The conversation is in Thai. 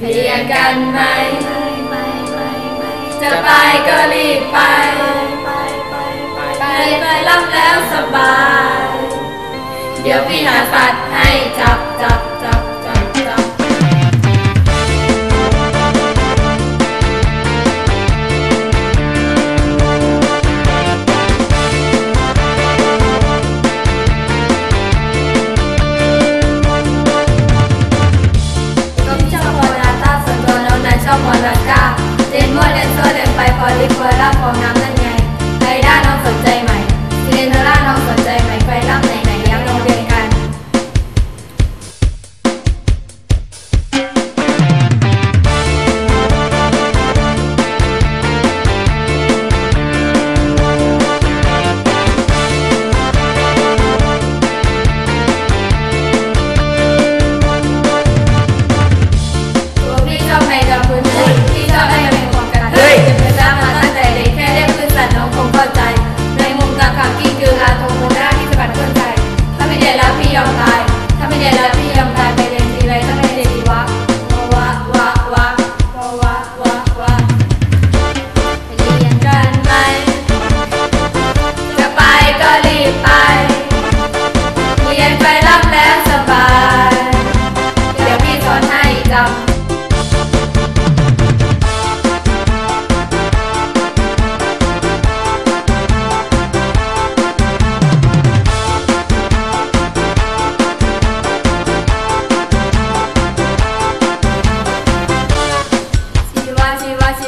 เรียนกันไหม จะไปก็รีบไป ไปไปรับแล้วสบาย เดี๋ยวพี่หาสัดให้จับาฟองน้ำนั่นไงไอด้าน้องสนใจใหม่ซิเรนเดอร่าน้องสนใจ